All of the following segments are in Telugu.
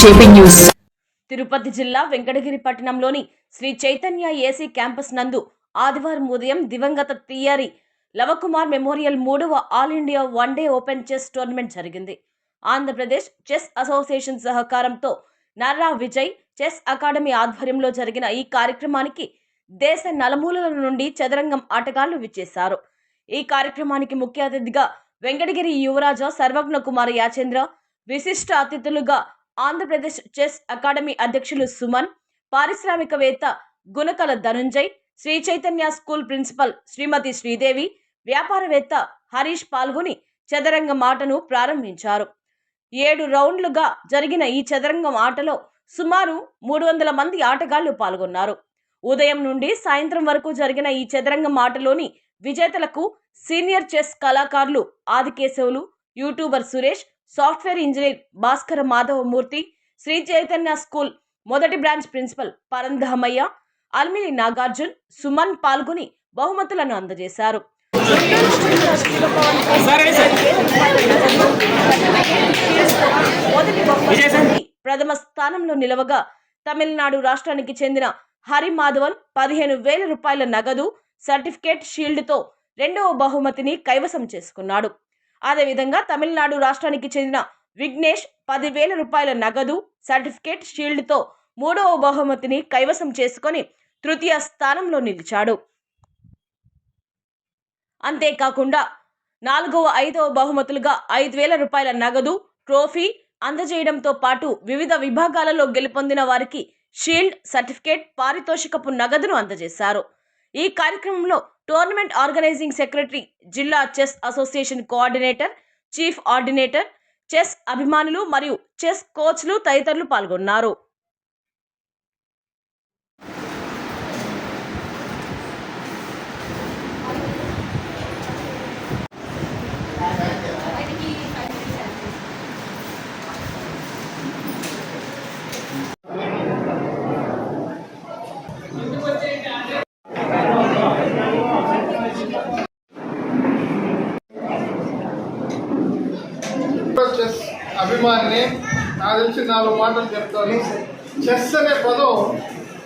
JP news. తిరుపతి జిల్లా వెంకటగిరి పట్టణంలోని శ్రీ చైతన్య ఏసీ క్యాంపస్ నందు ఆదివారం ఉదయం దివంగత తియ్యారి లవకుమార్ మెమోరియల్ మూడవ all India one day open chess tournament జరిగింది. ఆంధ్రప్రదేశ్ చెస్ అసోసియేషన్ సహకారంతో నర్రా విజయ్ చెస్ అకాడమీ ఆధ్వర్యంలో జరిగిన ఈ కార్యక్రమానికి దేశ నలుమూలల నుండి చదరంగం ఆటగాళ్ళు విచ్చేశారు. ఈ కార్యక్రమానికి ముఖ్య అతిథిగా వెంకటగిరి యువరాజా సర్వజ్ఞ కుమార్ యాచేంద్ర విశిష్ట అతిథులుగా ఆంధ్రప్రదేశ్ చెస్ అకాడమీ అధ్యక్షులు సుమన్ పారిశ్రామికవేత్త గుణకల ధనుంజయ్ శ్రీ చైతన్య స్కూల్ ప్రిన్సిపల్ శ్రీమతి శ్రీదేవి వ్యాపారవేత్త హరీష్ పాల్గొని చదరంగం ఆటను ప్రారంభించారు. ఏడు రౌండ్లుగా జరిగిన ఈ చదరంగం ఆటలో సుమారు మూడు వందల మంది ఆటగాళ్ళు పాల్గొన్నారు. ఉదయం నుండి సాయంత్రం వరకు జరిగిన ఈ చదరంగం ఆటలోని విజేతలకు సీనియర్ చెస్ కళాకారులు Adikesavulu YouTuber Suresh software engineer Bhaskara Madhavamurthy Sri Chaitanya school మొదటి బ్రాంచ్ ప్రిన్సిపల్ పరంధామయ్య అల్మిలి నాగార్జున్ సుమన్ పాల్గొని బహుమతులను అందజేశారు. మొదటి ప్రథమ స్థానంలో నిలవగా తమిళనాడు రాష్ట్రానికి చెందిన హరి మాధవన్ పదిహేను వేల రూపాయల నగదు సర్టిఫికేట్ షీల్డ్తో రెండవ బహుమతిని కైవసం చేసుకున్నాడు. అదేవిధంగా తమిళనాడు రాష్ట్రానికి చెందిన విఘ్నేష్ పదివేల రూపాయల నగదు సర్టిఫికేట్ షీల్డ్తో మూడవ బహుమతిని కైవసం చేసుకొని తృతీయ స్థానంలో నిలిచాడు. అంతేకాకుండా నాలుగవ ఐదవ బహుమతులుగా ఐదు వేల రూపాయల నగదు ట్రోఫీ అందజేయడంతో పాటు వివిధ విభాగాలలో గెలుపొందిన వారికి షీల్డ్ సర్టిఫికేట్ పారితోషికపు నగదును అందజేశారు. ఈ కార్యక్రమంలో టోర్నమెంట్ ఆర్గనైజింగ్ సెక్రటరీ జిల్లా chess association coordinator chief coordinator chess అభిమానులు మరియు చెస్ కోచ్లు తదితరులు పాల్గొన్నారు చెస్ అభిమానిని తెలిసి నాలుగు మాటలు చెప్తాను చెస్ అనే పదం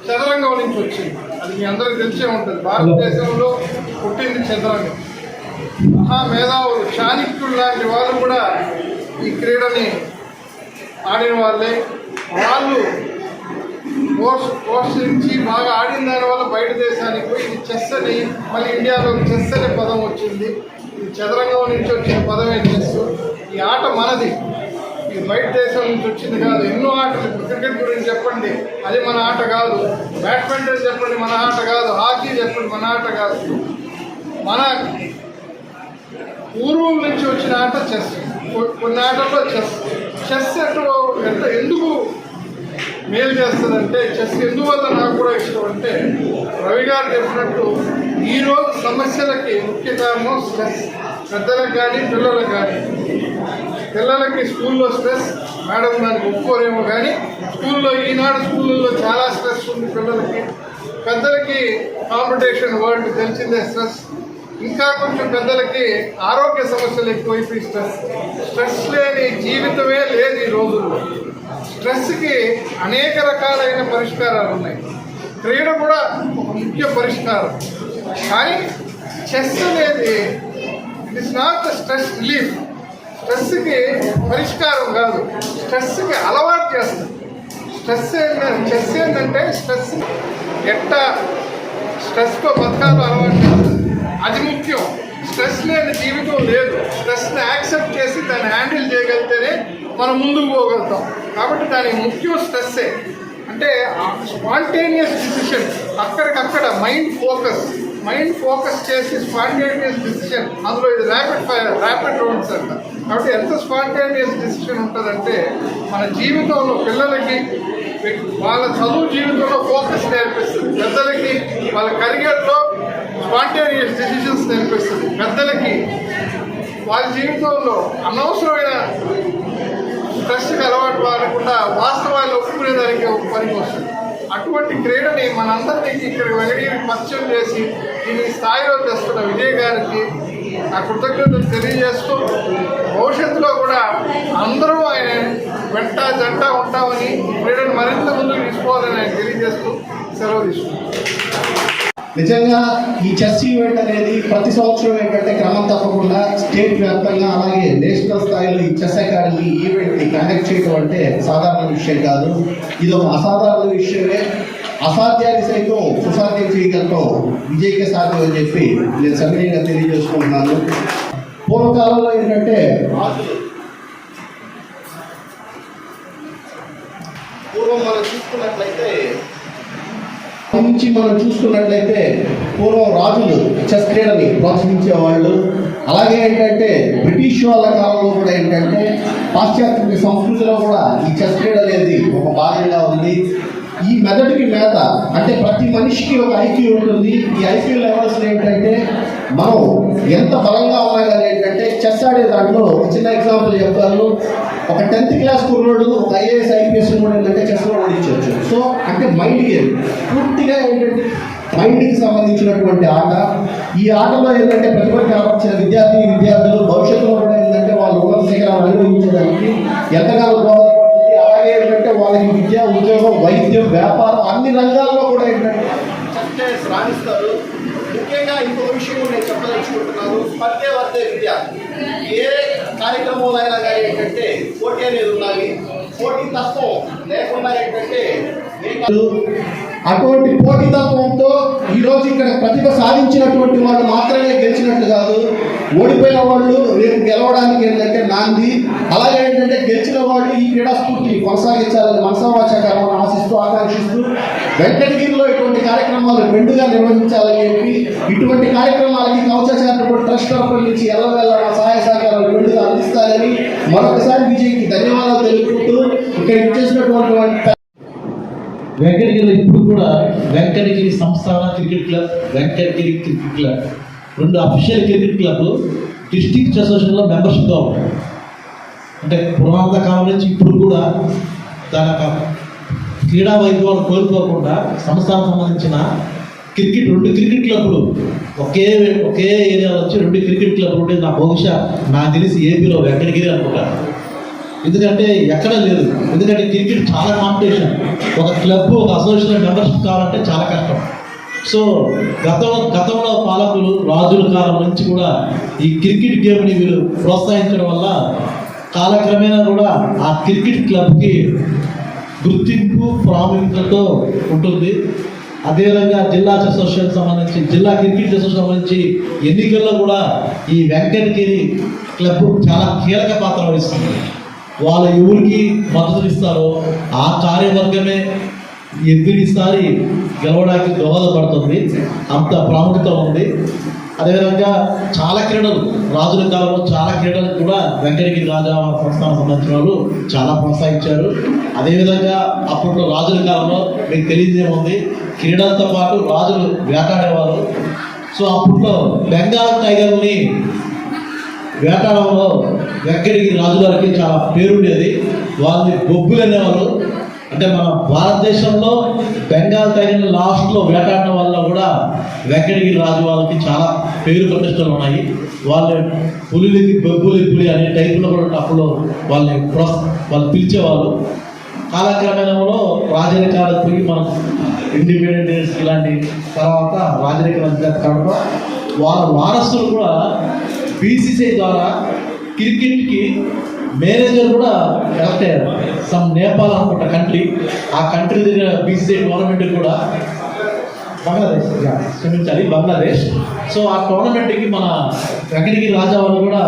చదరంగం నుంచి వచ్చింది. అది మీ అందరికీ తెలిసే ఉంటుంది. భారతదేశంలో పుట్టింది చదరంగం. మహా మేధావులు చాణక్యులు లాంటి వాళ్ళు కూడా ఈ క్రీడని ఆడిన వాళ్ళే. వాళ్ళు కోర్స్ ప్రోత్సహించి బాగా ఆడిన దానివల్ల బయట దేశానికి పోయి ఇది చెస్ అని మళ్ళీ ఇండియాలో చెస్ అనే పదం వచ్చింది. ఇది చదరంగం నుంచి వచ్చిన పదమే చెస్ ఈ ఆట మనది. ఈ బయట దేశం నుంచి వచ్చింది కాదు. ఎన్నో ఆటలు. ఇప్పుడు క్రికెట్ గురించి చెప్పండి. అది మన ఆట కాదు. బ్యాడ్మింటన్ చెప్పండి మన ఆట కాదు. హాకీ చెప్పండి మన ఆట కాదు. మన పూర్వం నుంచి వచ్చిన ఆట చెస్. కొన్ని ఆటల్లో చెస్. చెస్ ఎట్లా ఎంత ఎందుకు మేలు చేస్తుందంటే చెస్ ఎందువల్ల నాకు కూడా ఇష్టం అంటే రవి గారు చెప్పినట్టు ఈరోజు సమస్యలకి ముఖ్య కారణం స్ట్రెస్ పెద్దలకు కానీ పిల్లలకు కానీ పిల్లలకి స్కూల్లో స్ట్రెస్ మేడం దానికి ఒప్పుకోరేమో కానీ స్కూల్లో ఈనాడు స్కూళ్ళల్లో చాలా స్ట్రెస్ ఉంది పిల్లలకి. పెద్దలకి కాంపిటీషన్ వరల్డ్ తెలిసిందే స్ట్రెస్. ఇంకా కొంచెం పెద్దలకి ఆరోగ్య సమస్యలు ఎక్కువైపోయి స్ట్రెస్. స్ట్రెస్ లేని జీవితమే లేదు ఈ రోజుల్లో. స్ట్రెస్కి అనేక రకాలైన పరిష్కారాలు ఉన్నాయి. క్రీడ కూడా ఒక ముఖ్య పరిష్కారం. కానీ చెస్ అనేది it is not the stress relief స్ట్రెస్కి పరిష్కారం కాదు. స్ట్రెస్కి అలవాటు చేస్తుంది. స్ట్రెస్ ఏంటంటే స్ట్రెస్ ఏంటంటే స్ట్రెస్ ఎట్టా స్ట్రెస్తో బతకాలో అలవాటు చేస్తుంది. అది ముఖ్యం. స్ట్రెస్ లేని జీవితం లేదు. స్ట్రెస్ని యాక్సెప్ట్ చేసి దాన్ని హ్యాండిల్ చేయగలిగితేనే మనం ముందుకు పోగలుగుతాం. కాబట్టి దానికి ముఖ్యం స్ట్రెస్సే. అంటే స్పాంటేనియస్ డిసిషన్. అక్కడికక్కడ మైండ్ ఫోకస్. మైండ్ ఫోకస్ చేసి స్పాంటేనియస్ డిసిషన్ అందులో ఇది ర్యాపిడ్ ఫైర్ ర్యాపిడ్ రౌండ్స్ అంట. కాబట్టి ఎంత స్పాంటేనియస్ డిసిషన్ ఉంటుందంటే మన జీవితంలో పిల్లలకి వాళ్ళ చదువు జీవితంలో ఫోకస్ నేర్పిస్తుంది. పెద్దలకి వాళ్ళ కెరియర్లో స్పాంటేనియస్ డిసిషన్స్ నేర్పిస్తుంది. పెద్దలకి వాళ్ళ జీవితంలో అనవసరమైన స్ట్రెస్కి అలవాటు పడకుండా వాస్తవాలు ఒప్పుకునేదానికి ఒక పనికి వస్తుంది. అటువంటి క్రీడని మనందరినీ ఇక్కడ వెళ్ళి పరిచయం చేసి దీన్ని స్థాయిలో తెస్తున్న విజయ్ గారికి ఆ కృతజ్ఞతలు తెలియజేస్తూ భవిష్యత్తులో కూడా అందరూ ఆయన వెంట జంట ఉంటామని క్రీడను మరింత ముందుకు తీసుకోవాలని ఆయన తెలియజేస్తూ సెలవు తీసుకుంటాం నిజంగా ఈ చెస్ ఈవెంట్ అనేది ప్రతి సంవత్సరం ఏంటంటే క్రమం తప్పకుండా స్టేట్ వ్యాప్తంగా అలాగే నేషనల్ స్థాయిలో ఈ చెస్ అకాడమీ ఈవెంట్ని కండక్ట్ చేయడం అంటే సాధారణ విషయం కాదు. ఇది ఒక అసాధారణ విషయమే. అసాధ్యాన్ని సైతం సుసాధ్యం చేయగలటం విజయకే సాధ్యం అని చెప్పి నేను సమయంగా తెలియజేసుకుంటున్నాను. పూర్వకాలంలో ఏంటంటే పూర్వం మనం చూసుకున్నట్లయితే నుంచి మనం చూసుకున్నట్లయితే పూర్వం రాజులు చెస్ క్రీడని ప్రోత్సహించేవాళ్ళు. అలాగే ఏంటంటే బ్రిటిష్ వాళ్ళ కాలంలో కూడా ఏంటంటే పాశ్చాత్య సంస్కృతిలో కూడా ఈ చెస్ క్రీడ అనేది ఒక భాగంగా ఉంది. ఈ మెదడుకి మేత అంటే ప్రతి మనిషికి ఒక ఐక్యూ ఉంటుంది. ఈ ఐక్యూ లెవెల్స్ ఏంటంటే మనం ఎంత బలంగా ఉన్నా ఏంటంటే చెస్ ఆడే దాంట్లో చిన్న ఎగ్జాంపుల్ చెప్తాను ఒక టెన్త్ క్లాస్ కుర్రోడు ఒక ఐఏఎస్ ఐపీఎస్ కూడా ఏంటంటే చెస్లో ఓడించవచ్చు సో అంటే మైండ్ గేమ్ పూర్తిగా ఏంటంటే మైండ్కి సంబంధించినటువంటి ఆట. ఈ ఆటలో ఏంటంటే ప్రతిభ కనపరిచిన విద్యార్థి విద్యార్థులు భవిష్యత్తులో కూడా ఏంటంటే వాళ్ళు ఉన్నత శిఖరాలు అనుభవించడానికి ఎంతగానో దోహదపడుతుంది. అలాగే ఏంటంటే వాళ్ళకి విద్య ఉద్యోగం వైద్యం వ్యాపారం అన్ని రంగాల్లో కూడా ఏంటంటే చెస్ రాణిస్తారు. ముఖ్యంగా ఇంకో విషయం నేను చెప్పదలుచుకుంటున్నాను. స్పర్ధే వర్తే విద్య. ఏ కార్యక్రమంలో అయినా కానీ ఏంటంటే పోటీ అనేది ఉండాలి. పోటీ తత్వం లేకుండా ఏంటంటే అటువంటి పోటీతత్వంతో ఈ రోజు ఇక్కడ ప్రతిభ సాధించినటువంటి వాళ్ళు మాత్రమే గెలిచినట్లు కాదు ఓడిపోయిన వాళ్ళు రేపు గెలవడానికి ఏంటంటే నాంది. అలాగే ఏంటంటే గెలిచిన వాళ్ళు ఈ క్రీడా స్ఫూర్తిని కొనసాగించాలని మనసవాచకాలను ఆశిస్తూ ఆకాంక్షిస్తూ వెంకటగిరిలో ఇటువంటి కార్యక్రమాలు మెండుగా నిర్వహించాలని చెప్పి ఇటువంటి కార్యక్రమాలకి కవచాచార్య ట్రస్ట్ తరఫు నుంచి ఎలా నా సహాయ సహకారాలు మెండుగా అందిస్తారని మరొకసారి విజయ్కి ధన్యవాదాలు తెలుపుకుంటూ ఇక్కడ ఇచ్చేసినటువంటి వెంకటగిరి ఇప్పుడు కూడా Venkatagiri సంస్థాన cricket club Venkatagiri cricket club. రెండు అఫీషియల్ క్రికెట్ క్లబ్ డిస్ట్రిక్ట్ అసోసియేషన్లో మెంబర్షిప్గా ఉంటాయి అంటే పురాతన కాలం నుంచి ఇప్పుడు కూడా దాని యొక్క క్రీడా వైభవాలు కోల్పోకుండా సంస్థానం సంబంధించిన క్రికెట్ రెండు క్రికెట్ క్లబ్లు ఒకే ఒకే ఏరియాలో వచ్చి రెండు క్రికెట్ క్లబ్లు ఉంటే నా బహుశా నాకు తెలిసి ఏపీలో వెంకటగిరి అనుకుంటా. ఎందుకంటే ఎక్కడ లేదు. ఎందుకంటే క్రికెట్ చాలా కాంపిటీషన్ ఒక క్లబ్ ఒక అసోసియేషన్ మెంబర్షిప్ కావాలంటే చాలా కష్టం. సో గతంలో గతంలో పాలకులు రాజుల కాలం నుంచి కూడా ఈ క్రికెట్ గేమ్ని వీళ్ళు ప్రోత్సహించడం వల్ల కాలక్రమేణా కూడా ఆ క్రికెట్ క్లబ్కి గుర్తింపు ప్రాముఖ్యతతో ఉంటుంది. అదేవిధంగా జిల్లా అసోసియేషన్ సంబంధించి జిల్లా క్రికెట్ అసోసియేషన్ సంబంధించి ఎన్నికల్లో కూడా ఈ వెంకటగిరి క్లబ్ చాలా కీలక పాత్ర వహిస్తుంది. వాళ్ళ ఎవరికి మద్దతు ఇస్తారో ఆ కార్యవర్గమే ఎవ్రీసారి గెలవడానికి దోహదపడుతుంది. అంత ప్రాముఖ్యత ఉంది. అదేవిధంగా చాలా క్రీడలు రాజుల కాలంలో చాలా క్రీడలు కూడా వెంకటగిరి రాజా సంస్థానం సంబంధించిన వాళ్ళు చాలా ప్రోత్సహించారు. అదేవిధంగా అప్పట్లో రాజుల కాలంలో మీకు తెలియజేముంది క్రీడలతో పాటు రాజులు వేటాడేవారు. సో అప్పట్లో బెంగాల్ టైగర్ని వేటాడంలో వెంకటగిరి రాజుగారికి చాలా పేరుండేది. వాళ్ళని బొబ్బులు అనేవారు. అంటే మన భారతదేశంలో బెంగాల్ తగిన లాస్ట్లో వేటాడడం వల్ల కూడా వెంకటగిరి రాజు వాళ్ళకి చాలా పేరు ప్రతిష్టలు ఉన్నాయి. వాళ్ళు పులికి బొబ్బులి పులి అనే టైపులో కూడా అప్పుడు వాళ్ళని ప్రోస్ వాళ్ళు పిలిచేవాళ్ళు. కాలక్రమేణంలో రాజరికాలకు పోయి మనం ఇండిపెండెన్స్ ఇలాంటి తర్వాత రాజరికాలు కావడం వాళ్ళ వారసులు కూడా బీసీసీ ద్వారా క్రికెట్కి మేనేజర్ కూడా ఎలక్ట్ అయ్యారు. సమ్ నేపాల్ అనుకుంటా కంట్రీ. ఆ కంట్రీ దగ్గర బీసీసీ టోర్నమెంట్ కూడా బంగ్లాదేశ్ క్షమించాలి బంగ్లాదేశ్. సో ఆ టోర్నమెంట్కి మన వెంకటగిరి రాజా వాళ్ళు కూడా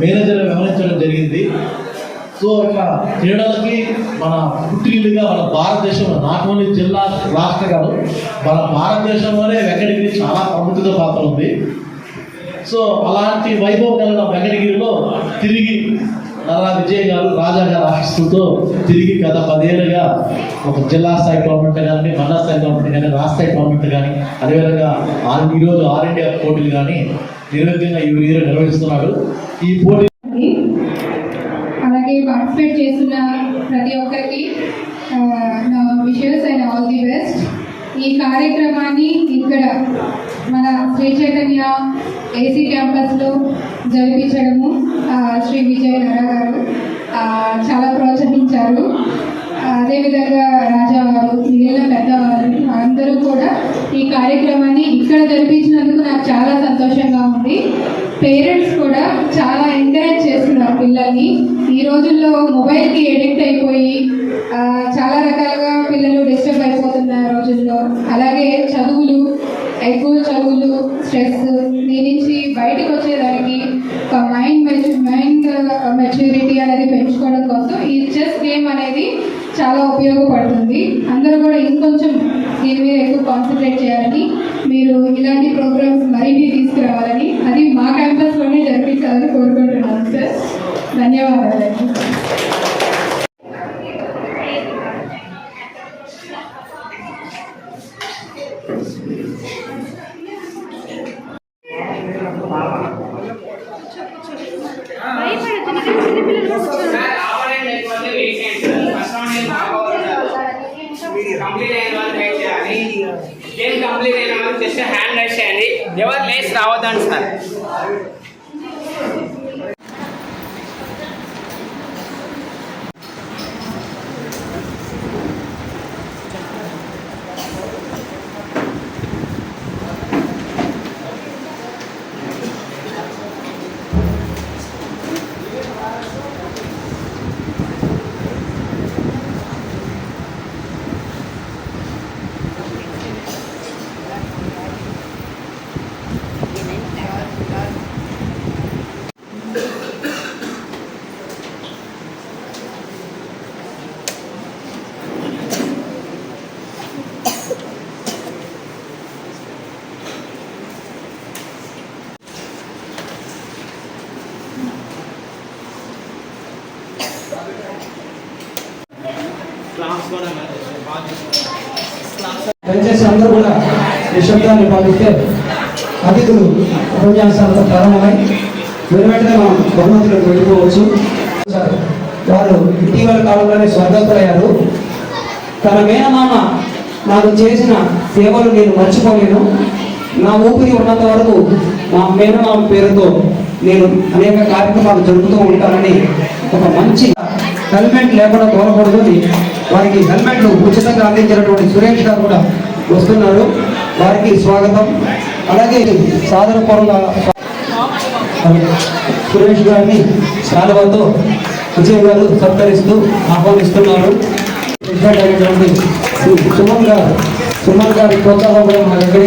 మేనేజర్ వ్యవహరించడం జరిగింది. సో ఇట్లా క్రీడలకి మన పుట్టిల్లుగా మన భారతదేశంలో నాట్ ఓన్లీ జిల్లా రాష్ట్ర కాదు మన భారతదేశంలోనే వెంకటగిరి చాలా ప్రముఖత పాత్ర ఉంది. సో అలాంటి వైభవం కలిగిన వెంకటగిరిలో తిరిగి నల్లా విజయ్ గారు రాజా గారి ఆశిస్తులతో తిరిగి గత పదేళ్ళుగా ఒక జిల్లా స్థాయి టోర్నమెంట్ కానీ మండల స్థాయి టోర్నమెంట్ కానీ రాష్ట్ర స్థాయి టోర్నమెంట్ కానీ అదేవిధంగా ఆల్ ఈరోజు ఆల్ ఇండియా పోటీలు కానీ నిర్విఘ్నంగా ఈ ఇయర్ నిర్వహిస్తున్నాడు. ఈ పోటీ అలాగే పార్టిసిపేట్ చేస్తున్న ప్రతి ఒక్కరికి నా అండ్ ఆల్ ది బెస్ట్. ఈ కార్యక్రమాన్ని ఇక్కడ మన శ్రీ చైతన్య ఏసీ క్యాంపస్లో జరిపించడము శ్రీ విజయ్ నర గారు చాలా ప్రోత్సహించారు. అదేవిధంగా రాజా వారు మిగిలిన పెద్దవారు అందరూ కూడా ఈ కార్యక్రమాన్ని ఇక్కడ జరిపించినందుకు నాకు చాలా సంతోషంగా ఉంది. పేరెంట్స్ కూడా చాలా ఎంకరేజ్ చేస్తున్నారు పిల్లల్ని. ఈ రోజుల్లో మొబైల్కి ఎడిక్ట్ అయిపోయి చాలా రకాలుగా పిల్లలు డిస్టర్బ్ అయిపోతున్న రోజుల్లో. అలాగే చదువులు ఎక్కువ చదువులు స్ట్రెస్ దీని నుంచి బయటకు వచ్చేదానికి ఒక మైండ్ మెచు మైండ్ మెచ్యూరిటీ అనేది పెంచుకోవడం కోసం ఈ చెస్ గేమ్ అనేది చాలా ఉపయోగపడుతుంది. అందరూ కూడా ఇంకొంచెం దీని మీద ఎక్కువ కాన్సన్ట్రేట్ చేయాలని మీరు ఇలాంటి ప్రోగ్రామ్స్ మరిన్ని తీసుకురావాలని అది మా క్యాంపస్లోనే జరిపించాలని కోరుకుంటున్నాను సార్ ధన్యవాదాలండి కంప్లీట్ అయిన వాళ్ళు వెయిట్ చేయాలి గేమ్ కంప్లీట్ అయిన వాళ్ళు జస్ట్ హ్యాండ్ రైస్ చేయండి ఎవరు లేచి రావద్దండి సార్ క్లాస్ కూడా దయచేసి అందరూ కూడా నిశ్శబ్దాన్ని పాటిస్తే అతిథులు ఉపన్యాసాలతో ప్రారంభమై వెనువెంటనే మనం బహుమతులకు వెళ్ళిపోవచ్చు. వారు ఇటీవల కాలంలోనే స్వర్గస్థులయ్యారు. తన మేనమామ నాకు చేసిన సేవలు నేను మర్చిపోలేను. నా ఊపిరి ఉన్నంత వరకు మా మేనమామ పేరుతో నేను అనేక కార్యక్రమాలు జరుపుతూ ఉంటానని ఒక మంచి హెల్మెట్ లేకుండా తోలకూడదు అని వారికి హెల్మెట్లు ఉచితంగా అందించినటువంటి సురేష్ గారు కూడా వస్తున్నారు. వారికి స్వాగతం. అలాగే సాదరపూర్వక సురేష్ గారిని శాలువతో విజయ్ గారు సత్కరిస్తూ ఆహ్వానిస్తున్నారు. ప్రెసిడెంట్ సుమన్ గారు సుమన్ గారి ప్రోత్సాహం కూడా మా దగ్గర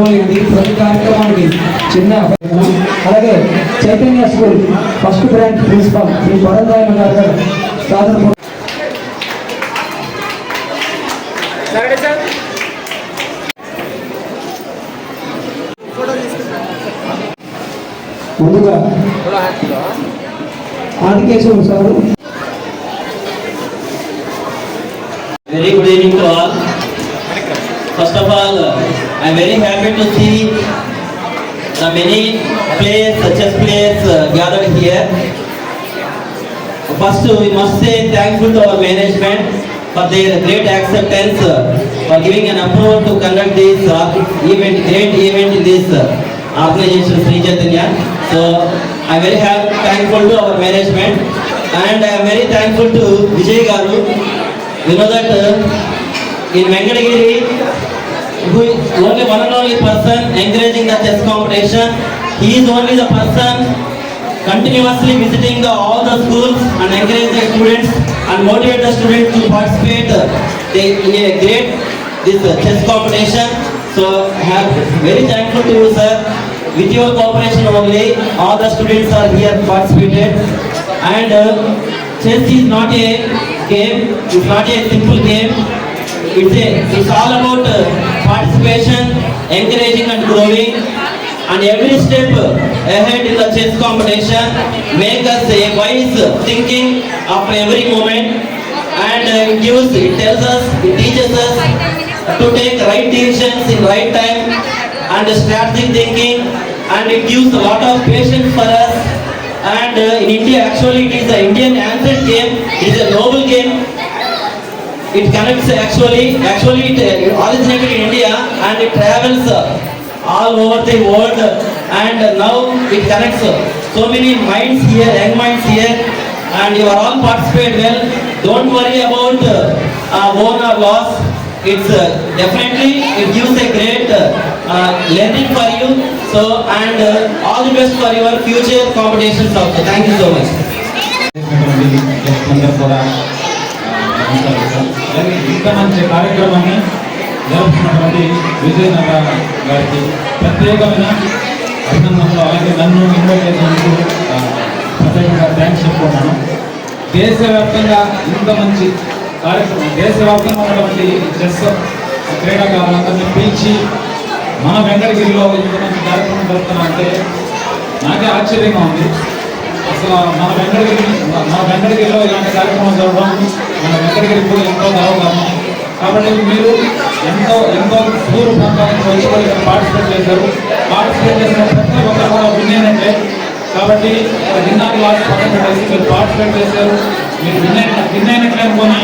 వారికి ప్రతి కార్యక్రమానికి చిన్న. అలాగే Chaitanya school first branch principal Sri Varadayana గారు సార్ ముందుగా Adikeshwaram sir Very good evening to all. First of all, I am very happy to see the many players, chess players uh, gathered here. First, we must say thankful to our management for their great acceptance, uh, for giving an approval to conduct this uh, event, great event in this uh, organization, Sri Chaitanya. So, I am very ha- thankful to our management and I am very thankful to Vijay Garu. We know that uh, in Venkatagiri, who is only one and only person encouraging the chess competition. He is only the person continuously visiting the, all the schools and encourage the students and motivate the students to participate they, in a great this uh, chess competition. So I am very thankful to you sir. With your cooperation only, all the students are here participated and uh, chess is not a game, it's not a simple game. It's a, it's all about uh, participation, encouraging and growing and every step ahead in the chess competition make us a wise thinking of every moment and uh, it gives, it tells us, it teaches us to take right decisions in right time and strategic thinking and it gives a lot of patience for us and in India actually it is the Indian ancient game, it is a noble game it connects actually, actually it uh, originated in India and it travels uh, all over the world and now it connects uh, so many minds here, young minds here and you are all participate well. Don't worry about uh, won or loss. It's uh, definitely, it gives a great uh, learning for you. So and uh, all the best for your future competitions also. Thank you so much. అలాగే ఇంత మంచి కార్యక్రమాన్ని జరుపుకున్నటువంటి విజయనగర గారికి ప్రత్యేకమైన అభినందనలు. అలాగే నన్ను ఇన్వైట్ చేసినందుకు ప్రత్యేకంగా థ్యాంక్స్ చెప్పుకున్నాను. దేశవ్యాప్తంగా ఇంత మంచి కార్యక్రమం దేశవ్యాప్తంగా ఉన్నటువంటి చెస్ క్రీడాకారులందరినీ పిలిచి మన వెంకటగిరిలో ఇంత మంచి కార్యక్రమం జరుపుతున్నారంటే నాకే ఆశ్చర్యంగా ఉంది. అసలు మన వెంకటగిరి మన వెంకటగిరిలో ఇలాంటి కార్యక్రమం జరగడం ఎక్కడికి వెంకటగిరికి కూడా ఎంతో గర్వకారణం కాబట్టి మీరు ఎంతో ఎంతో దూర ప్రాంతానికి వచ్చి కూడా ఇక్కడ పార్టిసిపేట్ చేశారు. పార్టిసిపేట్ చేసిన ప్రతి ఒక్కరు కూడా విన్ అయినట్లే కాబట్టి విన్నాక లాస్ట్ పక్కన పెట్టేసి మీరు పార్టిసిపేట్ చేశారు. మీరు విన్ అయిన విన్ అయినట్లే అనుకొని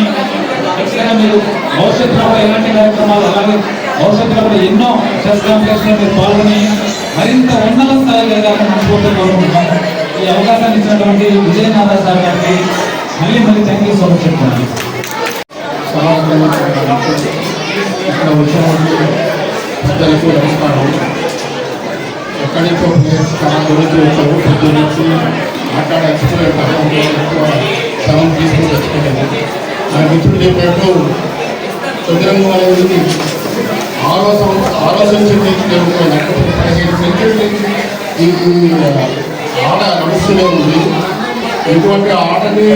ఖచ్చితంగా మీరు భవిష్యత్తులో కూడా ఇలాంటి కార్యక్రమాలు అలాగే భవిష్యత్తులో కూడా ఎన్నో చెస్ కాంపిటీషన్లో మీరు పాల్గొని మరింత ఉన్నత స్థాయిలో ఎదగాలని మనస్ఫూర్తిగా కోరుకుంటున్నాను ఈ అవకాశాన్ని ఇచ్చినటువంటి విజయనాథ సార్ గారికి మళ్ళీ మళ్ళీ థ్యాంక్ యూ సో మచ్ చెప్తున్నాను ఇక్కడ వచ్చినటువంటి పెద్దలకు నమస్కారం చాలా గురించి వచ్చారు పొద్దు నుంచి మాట్లాడే ఎక్స్పీరియన్స్ తీసుకుని నా మిత్రుడు చెప్పినట్టు పదిహేను సెంచరీ ఈ ఈ ఆట నడుస్తూనే ఉంది. ఇటువంటి ఆటని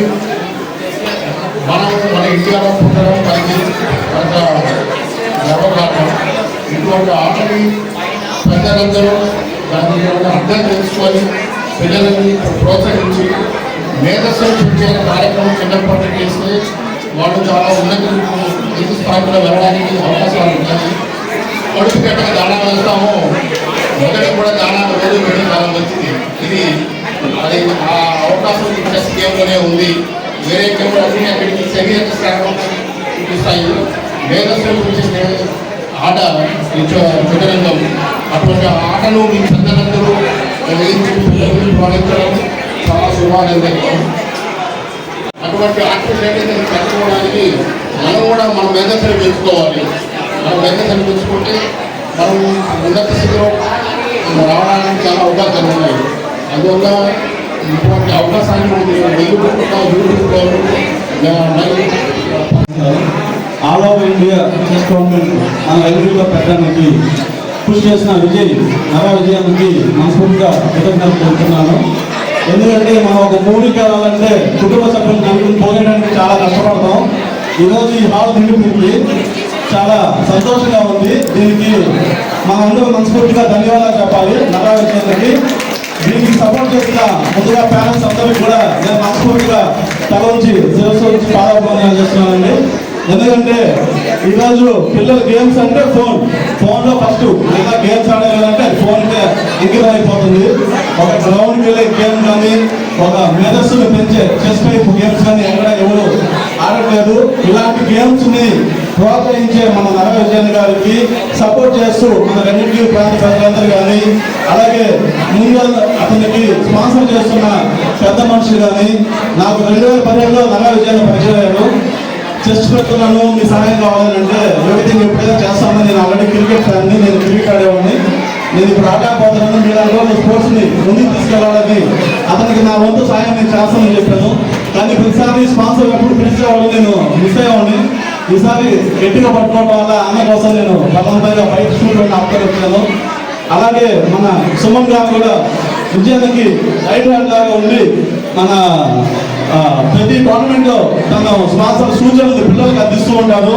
మనం మన ఇండియాలో పుట్టడం మనకి ఒక గర్వకారణం ఇటువంటి ఆటని పెద్దలందరూ దాన్ని అర్థం తెలుసుకొని పిల్లలని ప్రోత్సహించి మేధస్సును పెంచే కార్యక్రమం చిన్నప్పటి చేస్తే వాళ్ళు చాలా ఉన్నత ఉన్నత స్థాయిలో వెళ్ళడానికి అవకాశాలు ఉంటాయి కడుపు పెట్టక దాణా వేస్తాము. మొదటి కూడా దాణా రోజు వెళ్ళి చాలా మంచిది ఇది అది ఆ అవకాశం చెస్ గేమ్లోనే ఉంది. వేరే గేమ్లో అన్ని అక్కడికి శరీర చూపిస్తాయి. మేధస్సును పెంచే ఆట ఈ చదరంగం అటువంటి ఆటను మీ పెద్దలందరూ వేయించి చాలా శుభానందకరం అటువంటి ఆత్మశైలిని పెంచుకోవడానికి మనం కూడా మన మేధస్సును పెంచుకోవాలి. మన మేధస్సును పెంచుకుంటే మనం ఉన్నత స్థితిలో రావడానికి చాలా అవకాశాలు ఉన్నాయి. అందువల్ల ఇటువంటి అవకాశాన్ని all over India chess tournament మన రైతులుగా పెట్టడానికి కృషి చేసిన విజయ్ నర విజయానికి మనస్ఫూర్తిగా కృతజ్ఞతలు తెలుపుతున్నాను ఎందుకంటే మనం ఒక మూవీకి వెళ్ళాలంటే కుటుంబ సభ్యులు నలుగురు పోగేయడానికి చాలా కష్టపడతాం. ఈరోజు ఈ హాల్ నిండిపోయింది. చాలా సంతోషంగా ఉంది. దీనికి మనందరూ మనస్ఫూర్తిగా ధన్యవాదాలు చెప్పాలి. నరా విజయానికి దీనికి సపోర్ట్ చేసిన ముందుగా పేరెంట్స్ అందరికీ కూడా నేను మనస్ఫూర్తిగా తల నుంచి శిరస్సు నుంచి పాదాభివందనాలు చేస్తున్నానండి. ఎందుకంటే ఈరోజు పిల్లల గేమ్స్ అంటే ఫోన్ ఫోన్లో ఫస్ట్ లేదా గేమ్స్ ఆడలేదంటే అది ఫోన్కే అంకితం అయిపోతుంది ఒక గ్రౌండ్కి వెళ్ళే గేమ్ కానీ ఒక మేధస్సును పెంచే చెస్ టైప్ గేమ్స్ కానీ ఎక్కడ ఎవరు ఆడట్లేదు. ఇలాంటి గేమ్స్ని ప్రోత్సహించే మన నర విజయన్ గారికి సపోర్ట్ చేస్తూ మన రెండింటి ప్రాంత ప్రజలందరూ కానీ అలాగే ముందు అతనికి స్పాన్సర్ చేస్తున్న పెద్ద మనుషులు కానీ నాకు రెండు వేల పదిహేడులో నర విజయన్ పరిచయం అయ్యారు చెస్ట్ పెడుతున్నాను మీ సహాయం కావాలంటే అంటే ఎవ్రీథింగ్ ఎప్పుడైనా చేస్తామని నేను ఆల్రెడీ క్రికెట్ ఫ్యాన్ని నేను క్రికెట్ ఆడేవాడిని. నేను ఇప్పుడు ఆడకపోతున్నాను మీరు అనుకో స్పోర్ట్స్ని ముందుకు తీసుకెళ్ళాలని అతనికి నా వంతు సహాయం నేను చేస్తానని చెప్పాను. కానీ ప్రతిసారి స్పాన్సర్ ఎప్పుడు పిలిచేవాడు నేను మిస్ అయ్యేవాడిని. ఈసారి గట్టిగా పట్టుకోవడం వల్ల అన్న కోసం నేను బలవంతంగా బయట స్టూడెంట్ ఆఫ్టర్ వచ్చాను అలాగే మన సుమన్ గారు కూడా విజయానికి రైట్ హ్యాండ్ లాగా ఉండి మన ప్రతి టోర్నమెంట్లో తన స్పాన్సర్ సూచనలు పిల్లలకు అందిస్తూ ఉంటారు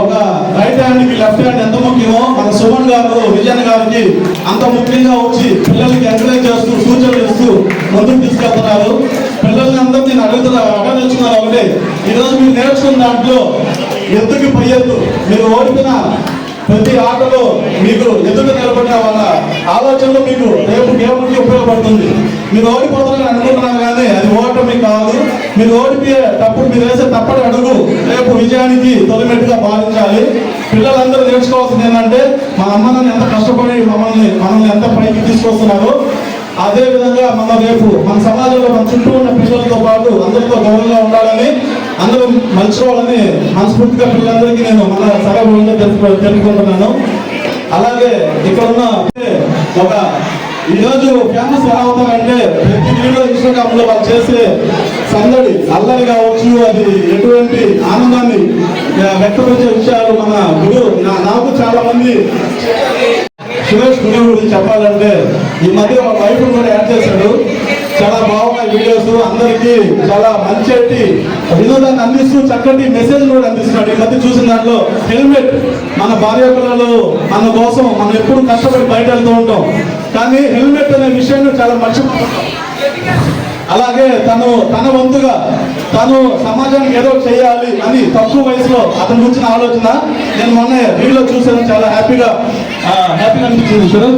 ఒక రైట్ హ్యాండ్కి లెఫ్ట్ హ్యాండ్ ఎంత ముఖ్యమో మన సుమన్ గారు విజయన్ గారికి అంత ముఖ్యంగా వచ్చి పిల్లలకి ఎంకరేజ్ చేస్తూ సూచనలు ఇస్తూ ముందుకు తీసుకెళ్తున్నారు. పిల్లల్ని అందరూ నేను అడుగుతున్నా అడగదలుచుకున్నారు ఒకటే. ఈరోజు మీరు నేర్చుకున్న దాంట్లో ఎందుకు పై మీరు ఓడిపోయిన ప్రతి ఆటలో మీకు ఎదుట నిలబడిన వాళ్ళ ఆలోచనలు మీకు రేపు గేమ్కి ఉపయోగపడుతుంది. మీరు ఓడిపోతారని అనుకుంటున్నాం కానీ అది ఓటమి కాదు. మీరు ఓడిపోయే తప్పుడు మీరు వేసే తప్పటి అడుగు రేపు విజయానికి తొలిమెట్టుగా భావించాలి. పిల్లలందరూ నేర్చుకోవాల్సింది ఏంటంటే మా అమ్మ నాన్న ఎంత కష్టపడి మమ్మల్ని మనల్ని ఎంత పైకి తీసుకొస్తున్నారు. అదే విధంగా మన రేపు మన సమాజంలో మన చుట్టూ ఉన్న పిల్లలతో పాటు అందరితో గౌరవంగా ఉండాలని అందరూ మలుచుకోవాలని మనస్ఫూర్తిగా పిల్లలందరికీ నేను మన సభలో తెలుపు తెలుపుకుంటున్నాను అలాగే ఇక్కడ ఉన్న ఒక ఈ రోజు ఫేమస్ ఎలా అవుతారంటే ప్రతి వీడియో ఇన్స్టాగ్రామ్లో వాళ్ళు చేసే సందడి అల్లరి కావచ్చు అది ఎటువంటి ఆనందాన్ని వ్యక్తపరిచే విషయాలు మన గురువు నా- నాకు చాలా మంది సురేష్ గురువు గురించి చెప్పాలంటే ఈ మధ్య ఒక వైఫ్ కూడా యాడ్ చేశాడు. చాలా బాగున్నాయి వీడియోస్. అందరికీ చాలా మంచి వినోదాన్ని అందిస్తూ చక్కటి మెసేజ్ కూడా అందిస్తున్నాడు. ఈ మధ్య చూసిన దాంట్లో హెల్మెట్ మన భార్య పిల్లలు మన కోసం మనం ఎప్పుడు కష్టపడి బయట వెళ్తూ ఉంటాం. కానీ హెల్మెట్ అనే విషయాన్ని చాలా మర్చిపోతాం అలాగే తను తన వంతుగా తను సమాజానికి ఏదో చేయాలి అని తక్కువ వయసులో అతను గురించిన ఆలోచన. నేను మొన్న రీల్లో చూసాను చాలా హ్యాపీగా హ్యాపీగా అనిపించింది సార్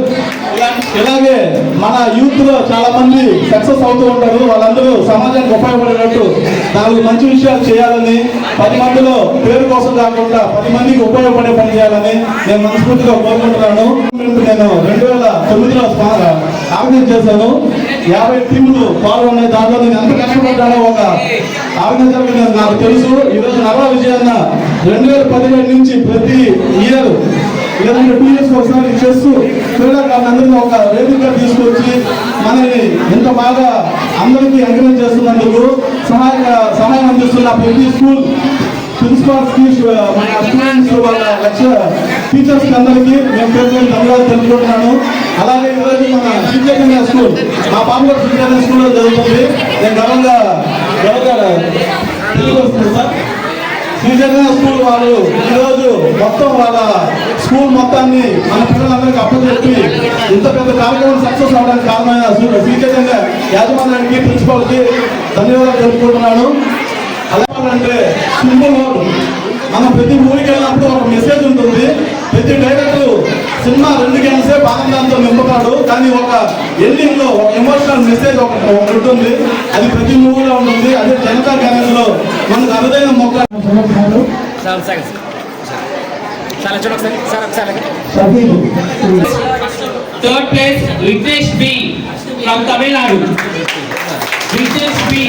ఇలాగే మన యూత్లో చాలా మంది సక్సెస్ అవుతూ ఉంటారు. వాళ్ళందరూ సమాజానికి ఉపయోగపడేటట్టు నాలుగు మంచి విషయాలు చేయాలని పది మందిలో పేరు కోసం కాకుండా పది మందికి ఉపయోగపడే పని చేయాలని నేను మనస్ఫూర్తిగా కోరుకుంటున్నాను. నేను రెండు వేల తొమ్మిదిలో ఆర్గనైజ్ చేశాను. యాభై టీములు పాల్గొన్నాయి. దాంట్లో నేను ఎంత కష్టపడ్డానో ఒక ఆర్గనైజర్ నాకు తెలుసు. ఈరోజు నర్రా విజయన్న రెండు వేల పదిహేడు నుంచి ప్రతి ఇయర్ ఇలాంటి టూ ఇయర్స్ ఒకసారి చేస్తూ క్రీడాకారులందరినీ ఒక వేదికగా తీసుకొచ్చి మనల్ని ఎంత బాగా అందరికీ ఎంకరేజ్ చేస్తున్నందుకు సహాయ సహాయం అందిస్తున్న ప్రతి స్కూల్ ప్రిన్సిపాల్ మన స్టూడెంట్స్ వాళ్ళ లెక్చర్ టీచర్స్ అందరికీ మేము పేరు ధన్యవాదాలు తెలుపుకుంటున్నాను. అలాగే ఈరోజు మన శ్రీచైతన్య స్కూల్ మా పాప కూడా శ్రీచైతన్య స్కూల్లో జరుగుతుంది. నేను గర్వంగా గర్వంగా తెలియజేస్తున్నాను సార్? శ్రీచైతన్య స్కూల్ వాళ్ళు ఈరోజు మొత్తం వాళ్ళ స్కూల్ మొత్తాన్ని మన పిల్లలందరికీ అప్పచెప్పి ఇంత పెద్ద కార్యక్రమం సక్సెస్ అవడానికి కారణమైన శ్రీ- శ్రీచైతన్య యాజమాన్యానికి ప్రిన్సిపాల్కి ధన్యవాదాలు తెలుపుకుంటున్నాను. అలాగే సింపుల్ వర్డ్ మనం ప్రతి మూవీకి వెళ్ళినప్పుడు ఒక మెసేజ్ ఉంటుంది. ప్రతి డైరెక్టర్ సినిమా రెండు గంటల సేపు ఆనందంతో నింపుతాడు. కానీ ఒక ఎండింగ్లో ఒక ఎమోషనల్ మెసేజ్ ఒక ఒకటి ఉంటుంది. అది ప్రతి మూవీలో ఉంటుంది. అదే జనతా గ్యారేజ్లో మనకు అరుదైన మొక్క సార్. చాలా చూడ ఒకసారి సార్ ఒకసారి third place Vignesh B from Tamil Nadu Vignesh B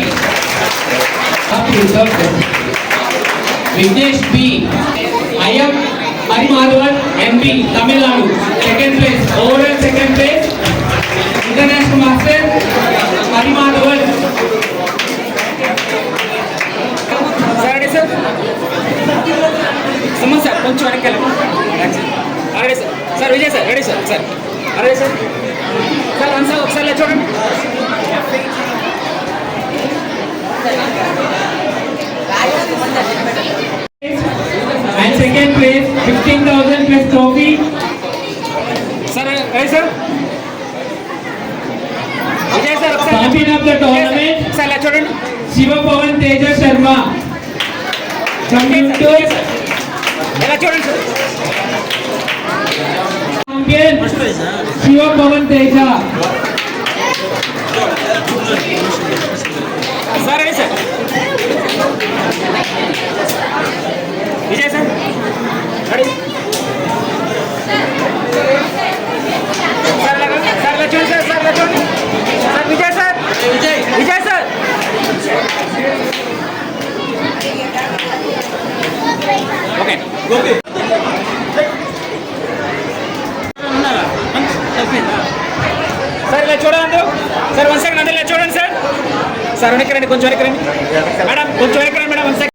Vignesh B IM Harimadhavan MP Tamil Nadu second place overall second place international master Harimadhavan sir sir Suman sir కొంచెం వెనక్కి వెళ్ళండి ready sir sir Vijay sir ready sir sir ready sir sir one sir ఒకసారి ఇలా చూడండి And second place, 15,000 plus trophy. Sir, ready sir? Vijay sir ఒకసారి Champion of the tournament. ఒకసారి ఇలా చూడండి శివ పవన్ తేజ శర్మ from Guntur. ఇలా చూడండి sir Champion Shiva Pavan Teja sir ready sir Vijay sir ready sir ఇలా రండి. సార్ ఇలా చూడండి సార్ సార్ ఇలా చూడండి sir Vijay sir Vijay Vijay sir okay. Sir ఇలా చూడండి సార్ వన్ సెకండ్ అందరూ ఇలా చూడండి సార్. సార్ వెనక్కి రండి కొంచెం వెనక్కి రండి. మేడం కొంచెం వెనక్కి రండి